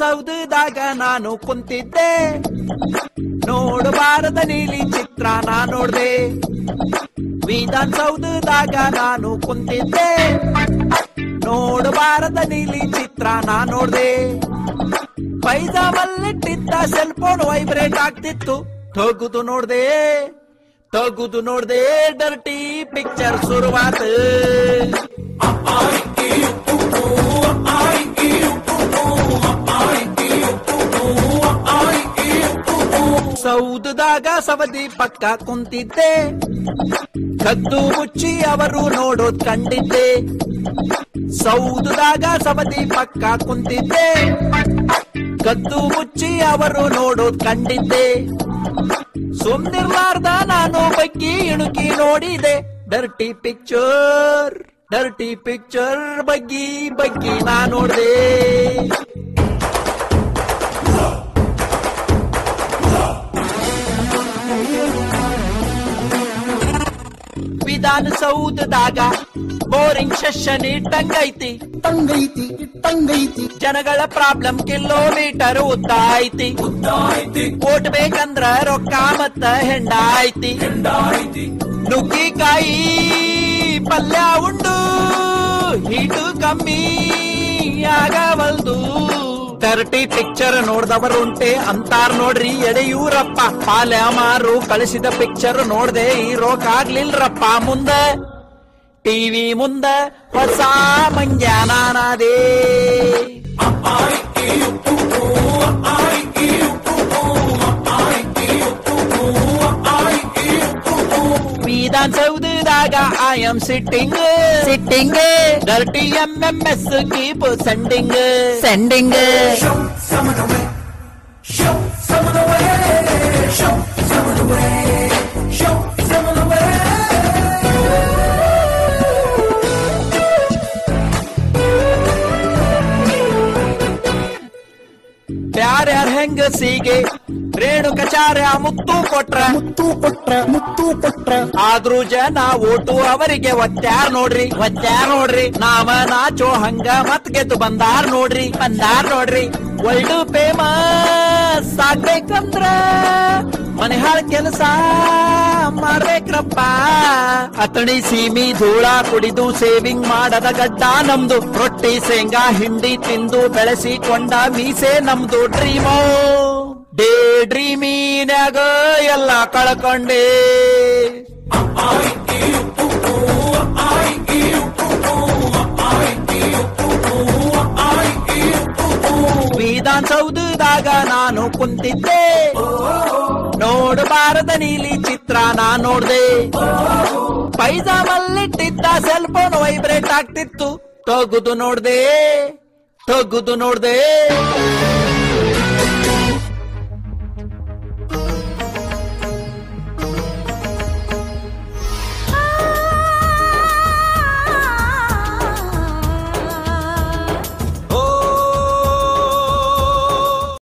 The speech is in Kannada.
ವಿಧಾನಸೌಧದಾಗ ನಾನು ಕುಂತಿದ್ದೆ. ನೋಡಬಾರದ ನೀಲಿ ಚಿತ್ರ ನಾ ನೋಡ್ದೆ. ವಿಧಾನಸೌಧದಾಗ ನಾನು ಕುಂತಿದ್ದೆ. ನೋಡಬಾರದ ನೀಲಿ ಚಿತ್ರ ನಾ ನೋಡ್ದೆ. ಪೈಜಾಮಲ್ಲಿಟ್ಟಿದ್ದ ಸೆಲ್ ಫೋನ್ ವೈಬ್ರೇಟ್ ಆಗ್ತಿತ್ತು. ತಗುದು ನೋಡ್ದೆ ತಗುದು ನೋಡ್ದೆ ಡರ್ಟಿ ಪಿಕ್ಚರ್ ಶುರುವಾತ. ಸೌದದಾಗ ಸವದಿ ಪಕ್ಕ ಕುಂತಿದ್ದೆ. ಕದ್ದು ಮುಚ್ಚಿ ಅವರು ನೋಡೋದ್ ಕಂಡಿದ್ದೆ. ಸೌದದಾಗ ಸವದಿ ಪಕ್ಕ ಕುಂತಿದ್ದೆ. ಕದ್ದು ಮುಚ್ಚಿ ಅವರು ನೋಡೋದ್ ಕಂಡಿದ್ದೆ. ಸುಮ್ನಿರ್ಲಾರ್ದ ನಾನು ಬಗ್ಗಿ ಇಣುಕಿ ನೋಡಿದೆ. ಡರ್ಟಿ ಪಿಕ್ಚರ್ ಡರ್ಟಿ ಪಿಕ್ಚರ್ ಬಗ್ಗಿ ಬಗ್ಗಿ ನಾ ನೋಡ್ದೆ. ವಿಧಾನಸೌಧದಾಗ ಬೋರಿಂಗ್ ಸೆಷನ್ ಇಟ್ಟಂಗೈತಿ. ತಂಗೈತಿ ಇಟ್ಟಂಗೈತಿ. ಜನಗಳ ಪ್ರಾಬ್ಲಮ್ ಕಿಲೋಮೀಟರ್ ಉದ್ದ ಐತಿ ಓಟ್ ಬೇಕಂದ್ರ ರೊಕ್ಕ ಮತ್ತ ಹೆಂಡ ಐತಿ ನುಗ್ಗಿಕಾಯಿ ಪಲ್ಯ ಉಂಡು ಹೀಟು ಕಮ್ಮಿ. ತರ್ಟಿ ಪಿಕ್ಚರ್ ನೋಡ್ದವರುಂಟೆ ಅಂತಾರ್ ನೋಡ್ರಿ, ಎಡೆಯೂರಪ್ಪ. ಪಾಲ್ಯಾಮಾರು ಕಳಿಸಿದ ಪಿಕ್ಚರ್ ನೋಡ್ದೆ ಹೀರೋಕಾಗ್ಲಿಲ್ರಪ್ಪ ಮುಂದೆ. ಟಿವಿ ಮುಂದೆ ಹೊಸ ಮಂಜಾನಾನದೇ தான் சவுதுதாக I am sitting sitting dirty MMS keep sending sending Show some of the way. Show some of the way. Show some of the way. Show some of the way. प्यार हंग सीगे ರೇಣುಕಚಾರ್ಯ ಮುತ್ತು ಕೊಟ್ರ. ಮುತ್ತು ಕೊಟ್ರ ಮುತ್ತು ಕೊಟ್ರ. ಆದ್ರೂ ಜನ ಓಟು ಅವರಿಗೆ ಒತ್ತಾರ ನೋಡ್ರಿ ಒತ್ತಾರ ನೋಡ್ರಿ. ನಾವ ನಾಚೋ ಹಂಗ ಮತ್ ಗೆದ್ದು ಬಂದಾರ್ ನೋಡ್ರಿ ಬಂದಾರ್ ನೋಡ್ರಿ. ಒಳ್ಳು ಫೇಮಸ್ ಆಗ್ಬೇಕಂದ್ರ ಮನೆ ಹಾಳ ಕೆಲಸ ಮಾಡ್ಬೇಕ್ರಪ್ಪ. ಅತಣಿ ಸೀಮಿ ಧೂಳ ಕುಡಿದು ಸೇವಿಂಗ್ ಮಾಡದ ಗಡ್ಡ ನಮ್ದು. ರೊಟ್ಟಿ ಶೇಂಗಾ ಹಿಂಡಿ ತಿಂದು ಬೆಳೆಸಿಕೊಂಡ ಮೀಸೆ ನಮ್ದು ಡ್ರೀಮೋ. ಡೇ ಡ್ರೀಮಿನಾಗ ಎಲ್ಲ ಕಳ್ಕೊಂಡೆ. ವಿಧಾನಸೌಧದಾಗ ನಾನು ಕುಂತಿದ್ದೆ. ನೋಡಬಾರದ ನೀಲಿ ಚಿತ್ರ ನಾ ನೋಡ್ದೆ. ಪೈಜಾಮಲ್ಲಿಟ್ಟಿದ್ದ ಸೆಲ್ ಫೋನ್ ವೈಬ್ರೇಟ್ ಆಗ್ತಿತ್ತು. ತಗುದು ನೋಡ್ದೆ ತಗುದು ನೋಡ್ದೆ.